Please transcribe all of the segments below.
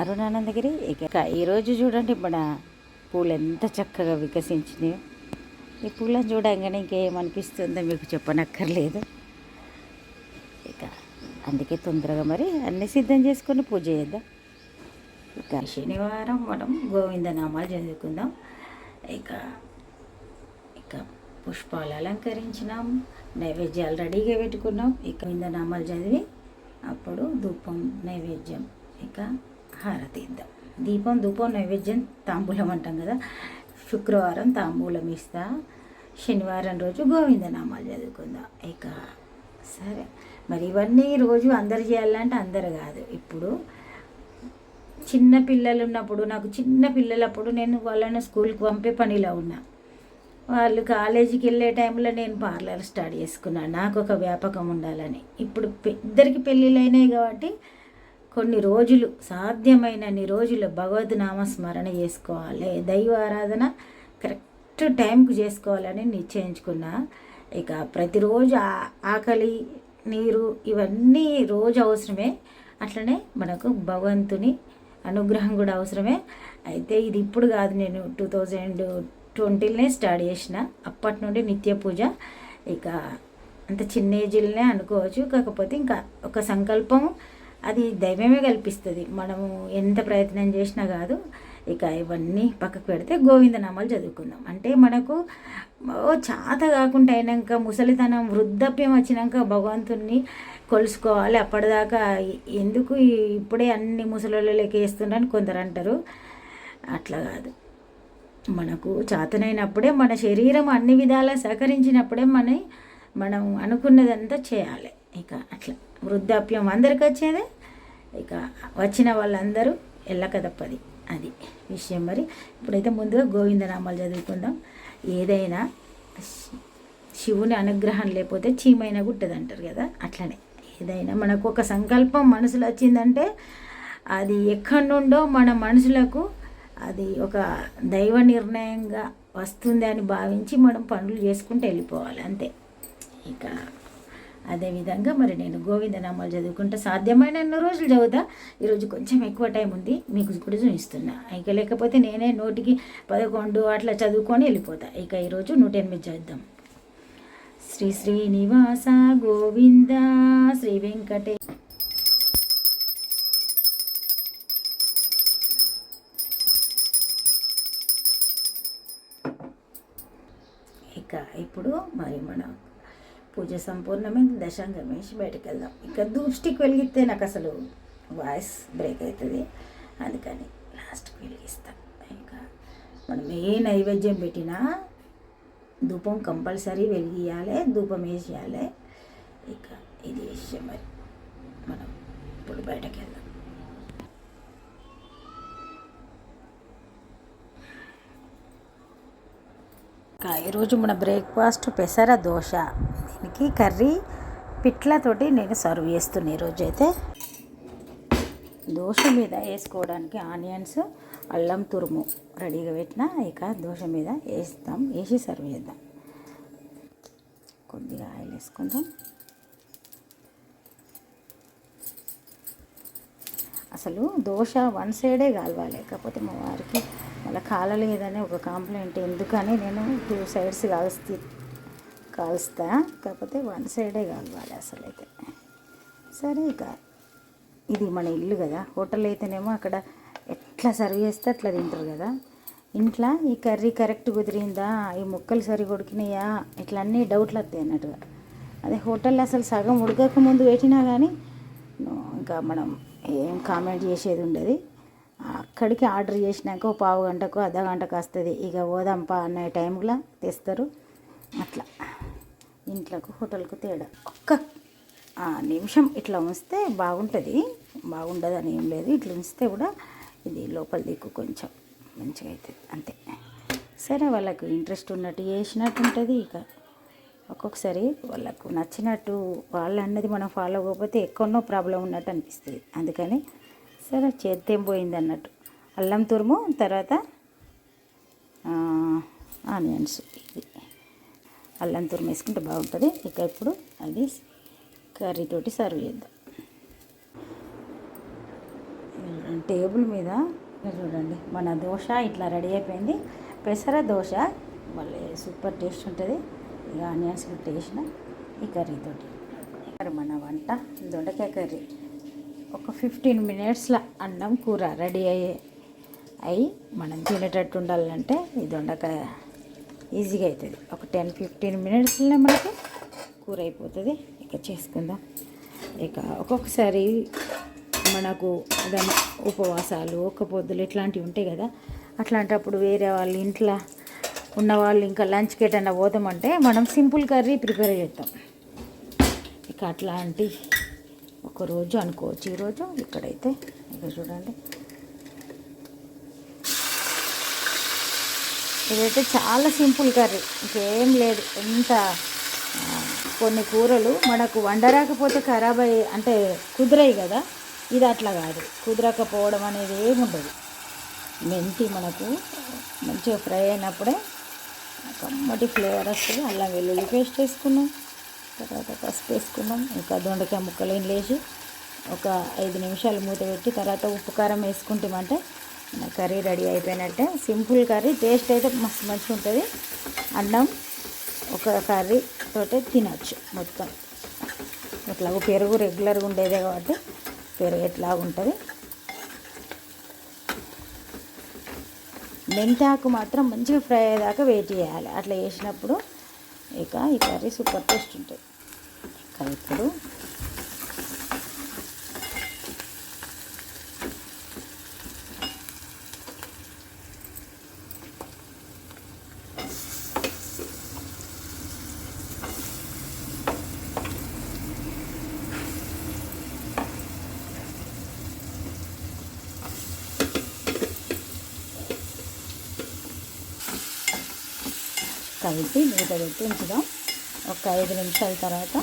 అరుణానందగిరి ఇక ఈరోజు చూడండి మన పూలు ఎంత చక్కగా వికసించినాయో. ఈ పూలను చూడంగానే ఇంకేమనిపిస్తుందో మీకు చెప్పనక్కర్లేదు. ఇక అందుకే తొందరగా మరి అన్ని సిద్ధం చేసుకొని పూజ చేద్దాం. ఇక శనివారం మనం గోవిందనామాలు చదువుకుందాం. ఇక ఇక పుష్పాలు అలంకరించినాం నైవేద్యాలు రెడీగా పెట్టుకున్నాం. ఇక గోవిందనామాలు చదివి అప్పుడు ధూపం నైవేద్యం. ఇక హారతి ఇద్దాం దీపం ధూపం నైవేద్యం తాంబూలం అంటాం కదా. శుక్రవారం తాంబూలం ఇస్తా. శనివారం రోజు గోవిందనామాలు చదువుకుందాం. ఇక సరే. మరి ఇవన్నీ రోజు అందరు చేయాలంటే అందరు కాదు. ఇప్పుడు చిన్న పిల్లలు ఉన్నప్పుడు నాకు చిన్న పిల్లలప్పుడు నేను వాళ్ళని స్కూల్కి పంపే పనిలో ఉన్నా. వాళ్ళు కాలేజీకి వెళ్ళే టైంలో నేను పార్లర్ స్టార్ట్ చేసుకున్నాను నాకు ఒక వ్యాపకం ఉండాలని. ఇప్పుడు ఇద్దరికి పెళ్ళిళ్ళు అయినాయి కాబట్టి కొన్ని రోజులు సాధ్యమైనన్ని రోజులు భగవద్ నామస్మరణ చేసుకోవాలి. దైవ ఆరాధన కరెక్ట్ టైంకి చేసుకోవాలని నిశ్చయించుకున్నా. ఇక ప్రతిరోజు ఆ- ఆకలి నీరు ఇవన్నీ రోజు అవసరమే. అట్లనే మనకు భగవంతుని అనుగ్రహం కూడా అవసరమే. అయితే ఇది ఇప్పుడు కాదు నేను టూ థౌజండ్ ట్వంటీలోనే స్టార్ట్ చేసిన. అప్పటి నుండి నిత్య పూజ. ఇక అంత చిన్న ఏజీలనే అనుకోవచ్చు. కాకపోతే ఇంకా ఒక సంకల్పం అది దైవమే కల్పిస్తుంది. మనము ఎంత ప్రయత్నం చేసినా కాదు ఇక ఇవన్నీ పక్కకు పెడితే గోవిందనామాలు చదువుకుందాం. అంటే మనకు చాత కాకుండా అయినాక ముసలితనం వృద్ధాప్యం వచ్చినాక భగవంతుణ్ణి కొలుసుకోవాలి. అప్పటిదాకా ఎందుకు ఇప్పుడే అన్ని ముసలిళ్ళకి వేస్తున్నారని కొందరు అంటారు. అట్లా కాదు. మనకు చాతనైనప్పుడే మన శరీరం అన్ని విధాలా సహకరించినప్పుడే మన మనం అనుకున్నదంతా చేయాలి. ఇక అట్లా. వృద్ధాప్యం అందరికి వచ్చేదే. ఇక వచ్చిన వాళ్ళందరూ వెళ్ళక తప్పది. అది విషయం మరి. ఇప్పుడైతే ముందుగా గోవిందనామాలు చదువుకుందాం. ఏదైనా శివుని అనుగ్రహం లేకపోతే చీమైనా గుట్టది అంటారు కదా. అట్లనే. ఏదైనా మనకు ఒక సంకల్పం మనసులో వచ్చిందంటే అది ఎక్కడి నుండో మన మనసులకు అది ఒక దైవ నిర్ణయంగా వస్తుంది అని భావించి మనం పనులు చేసుకుంటూ వెళ్ళిపోవాలి. అంతే. ఇక అదేవిధంగా మరి నేను గోవిందనామాలు చదువుకుంటా. సాధ్యమైన ఎన్నో రోజులు చదువుతా. ఈరోజు కొంచెం ఎక్కువ టైం ఉంది. మీకు కూడా చూపిస్తున్నా. ఇక లేకపోతే నేనే నోటికి పదకొండు అట్లా చదువుకొని వెళ్ళిపోతా. ఇక ఈరోజు నూట ఎనిమిది చదువుదాం శ్రీ శ్రీనివాస గోవింద శ్రీ వెంకటే ఇక ఇప్పుడు మరి మన పూజ సంపూర్ణమైన దశాంగం వేసి బయటకు వెళ్దాం ఇక దృష్టికి వెలిగిస్తే నాకు అసలు వాయిస్ బ్రేక్ అవుతుంది. అందుకని లాస్ట్కి వెలిగిస్తాం. ఇంకా మనం ఏ నైవేద్యం పెట్టినా ధూపం కంపల్సరీ వెలిగియాలి ధూపం వేసేయాలి. ఇక ఇది విషయం మరి. మనం ఇప్పుడు బయటకు వెళ్దాం ఈరోజు మన బ్రేక్ఫాస్ట్ పెసర దోశ. దీనికి కర్రీ పిట్లతోటి నేను సర్వ్ చేస్తున్నా ఈరోజు అయితే. దోశ మీద వేసుకోవడానికి ఆనియన్స్ అల్లం తురుము రెడీగా పెట్టిన ఇక దోశ మీద వేస్తాం వేసి సర్వ్ చేద్దాం. కొద్దిగా ఆయిల్ వేసుకుందాం. అసలు దోశ వన్ సైడే కాలవాలి కాకపోతే మా వారికి మళ్ళీ కాలలేదని ఒక కంప్లైంట్ ఎందుకని నేను టూ సైడ్స్ కాల్స్తి కాల్స్తా కాకపోతే వన్ సైడే కాలవాలి అసలు అయితే సరే ఇక ఇది మన ఇల్లు కదా హోటల్ అయితేనేమో అక్కడ ఎట్లా సర్వ్ చేస్తే అట్లా తింటారు కదా. ఇంట్లో ఈ కర్రీ కరెక్ట్ కుదిరిందా ఈ ముక్కలు సరి కొడికినాయా ఇట్లా అన్నీ డౌట్లు వస్తాయి అన్నట్టుగా. అదే హోటల్లో అసలు సగం ఉడకక ముందు పెట్టినా కానీ ఇంకా మనం ఏం కామెంట్ చేసేది ఉండదు. అక్కడికి ఆర్డర్ చేసినాక పావు గంటకు అర్ధ గంటకు వస్తుంది. ఇక పోదాంపా అనే టైంలో తెస్తారు. అట్లా. ఇంట్లోకి హోటల్కు తేడా. ఒక్క ఆ, నిమిషం ఇట్లా ఉంచితే బాగుంటుంది. బాగుండదు అని ఏం లేదు. ఇట్లా ఉంచితే కూడా ఇది లోపల దిక్కు కొంచెం మంచిగా అవుతుంది అంతే. సరే వాళ్ళకు ఇంట్రెస్ట్ ఉన్నట్టు చేసినట్టు ఉంటుంది ఇక. ఒక్కొక్కసారి వాళ్ళకు నచ్చినట్టు వాళ్ళు అన్నది మనం ఫాలో అవ్వకపోతే ఎక్కడో ప్రాబ్లం ఉన్నట్టు అనిపిస్తుంది. అందుకని సరే చేత్తేం పోయింది అన్నట్టు. అల్లం తురుము తర్వాత ఆనియన్స్. ఇది అల్లం తురుము వేసుకుంటే బాగుంటుంది. ఇక ఇప్పుడు అది కర్రీతోటి సర్వ్ చేద్దాం. టేబుల్ మీద చూడండి మన దోశ ఇట్లా రెడీ అయిపోయింది. పెసర దోశ మళ్ళీ సూపర్ టేస్ట్ ఉంటుంది. ఇక ఆనియన్స్ కట్ వేసిన ఈ కర్రీతోటి. ఇక్కడ మన వంట దొండకాయ కర్రీ. ఒక ఫిఫ్టీన్ మినిట్స్లో అన్నం కూర రెడీ అయ్యే అయి మనం తినేటట్టు ఉండాలంటే ఈ దొండకాయ ఈజీగా అవుతుంది. ఒక టెన్ ఫిఫ్టీన్ మినిట్స్లో మనకి కూర అయిపోతుంది ఇక చేసుకుందాం. ఇక ఒక్కొక్కసారి మనకు దాని ఉపవాసాలు ఒక్క పొద్దులు ఇట్లాంటివి ఉంటాయి కదా. అట్లాంటప్పుడు వేరే వాళ్ళ ఇంట్లో ఉన్న వాళ్ళు ఇంకా లంచ్కి ఎటన్నా పోతామంటే మనం సింపుల్ కర్రీ ప్రిపేర్ చేస్తాం ఇక అట్లాంటి ఒక రోజు అనుకోవచ్చు. ఈరోజు ఇక్కడైతే ఇక చూడండి. ఇదైతే చాలా సింపుల్ కర్రీ. ఇంకేం లేదు. ఎంత కొన్ని కూరలు మనకు వండరాకపోతే ఖరాబ్ అయ్యి అంటే కుదిరాయి కదా. ఇది అట్లా కాదు. కుదరకపోవడం అనేది ఏముండదు. మెంతి మనకు మంచిగా ఫ్రై అయినప్పుడే కమ్మటి ఫ్లేవర్ వస్తుంది. అల్లం వెల్లుల్లి పేస్ట్ వేసుకున్నాం. తర్వాత పసుపు వేసుకున్నాం. ఇంకా దొండకాయ ముక్కలు ఏం లేచి ఒక ఐదు నిమిషాలు మూత పెట్టి తర్వాత ఉప్పు కారం వేసుకుంటామంటే కర్రీ రెడీ అయిపోయినట్టే. సింపుల్ కర్రీ టేస్ట్ అయితే మస్తు మంచిగా ఉంటుంది. అన్నం ఒక కర్రీ తోటే తినచ్చు మొత్తం. ఇట్లా పెరుగు రెగ్యులర్గా ఉండేదే కాబట్టి పెరుగు ఎట్లా ఉంటుంది. మెంతాకు మాత్రం మంచిగా ఫ్రై అయ్యేదాకా వెయిట్ చేయాలి. అట్లా చేసినప్పుడు ఇక ఈ కర్రీ సూపర్ టేస్ట్ ఉంటుంది. ఇక ఇప్పుడు కలిపి మూత పెట్టి ఉంచుదాం. ఒక ఐదు నిమిషాల తర్వాత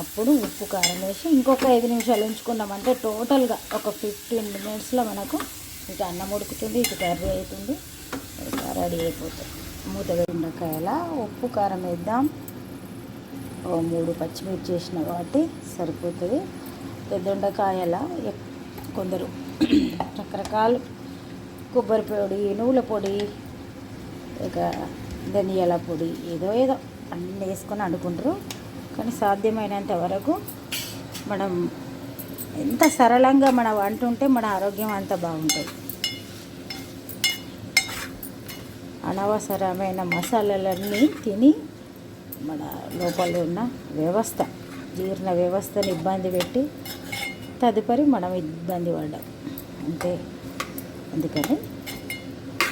అప్పుడు ఉప్పు కారం వేసి ఇంకొక ఐదు నిమిషాలు ఉంచుకున్నామంటే టోటల్గా ఒక ఫిఫ్టీన్ మినిట్స్లో మనకు ఇటు అన్నం ఉడుకుతుంది ఇటు కర్రీ అవుతుంది. రెడీ అయిపోతుంది మూత బెండకాయల ఉప్పు కారం వేద్దాం. ఓ మూడు పచ్చిమిర్చి వేసిన కాబట్టి సరిపోతుంది. పెద్దొండకాయల కొందరు రకరకాలు కొబ్బరి పొడి నువ్వుల పొడి ఇక ధనియాల పొడి ఏదో ఏదో అన్నీ వేసుకొని వండుకుంటారు కానీ సాధ్యమైనంత వరకు మనం ఎంత సరళంగా మన వంట ఉంటే మన ఆరోగ్యం అంత బాగుంటుంది. అనవసరమైన మసాలాలన్నీ తిని మన లోపల ఉన్న వ్యవస్థ జీర్ణ వ్యవస్థని ఇబ్బంది పెట్టి తదుపరి మనం ఇబ్బంది పడ్డాం. అంతే. అందుకని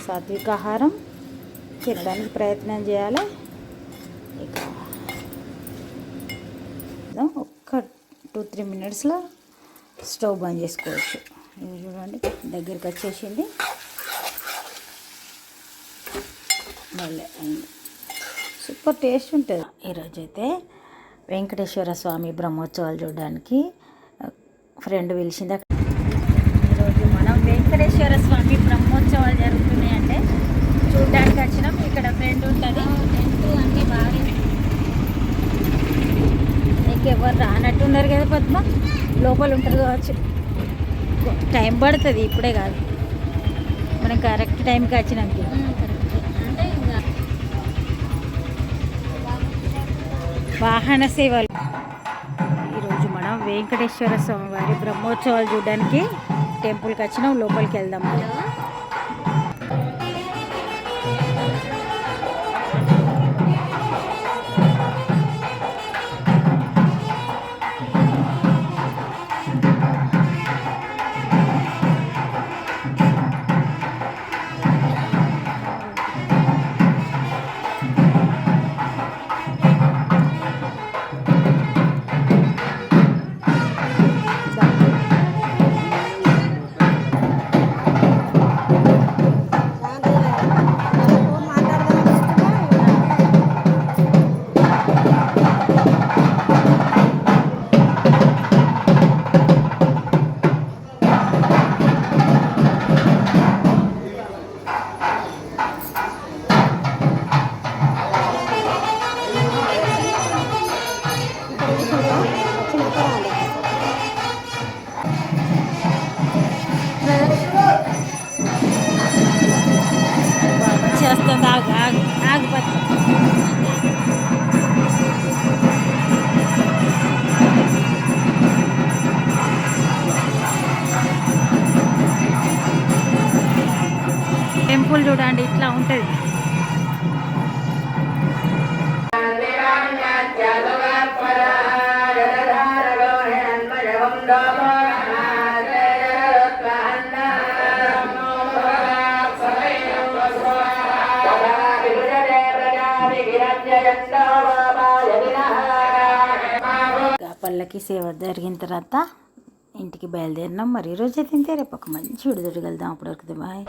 సాత్విక ఆహారం తినడానికి ప్రయత్నం చేయాలి. ఇక ఒక్క టూ త్రీ మినిట్స్లో స్టవ్ బంద్ చేసుకోవచ్చు. ఇది చూడండి దగ్గరికి వచ్చేసింది. మళ్ళీ అయింది. సూపర్ టేస్ట్ ఉంటుంది. ఈరోజైతే వెంకటేశ్వర స్వామి బ్రహ్మోత్సవాలు చూడడానికి ఫ్రెండ్ పిలిచింది. అక్కడ ఈరోజు మనం వెంకటేశ్వర స్వామి బ్రహ్మోత్సవాలు జరుగుతున్నాయంటే చూడడానికి వచ్చినాం. ఇక్కడ ఫ్రెండ్ ఉంటుంది. అంటే బాగా ఇంకెవరు రానట్టున్నారు కదా పద్మ? లోపల ఉంటారు కావచ్చు. టైం పడుతుంది ఇప్పుడే కాదు. మనం కరెక్ట్ టైంకి వచ్చినాక వాహన సేవలు. ఈరోజు మనం వెంకటేశ్వర స్వామి వారి బ్రహ్మోత్సవాలు చూడడానికి టెంపుల్కి వచ్చినాం. లోపలికి వెళ్దాం. మనం టెంపుల్ చూడండి ఇట్లా ఉంటుంది. పళ్ళకి సేవ జరిగిన తర్వాత ఇంటికి బయలుదేరినాం. మరి ఈరోజు అయితే రేపు ఒక మంచి విడుదల వెళ్దాం. అప్పటివరకు బాయ్.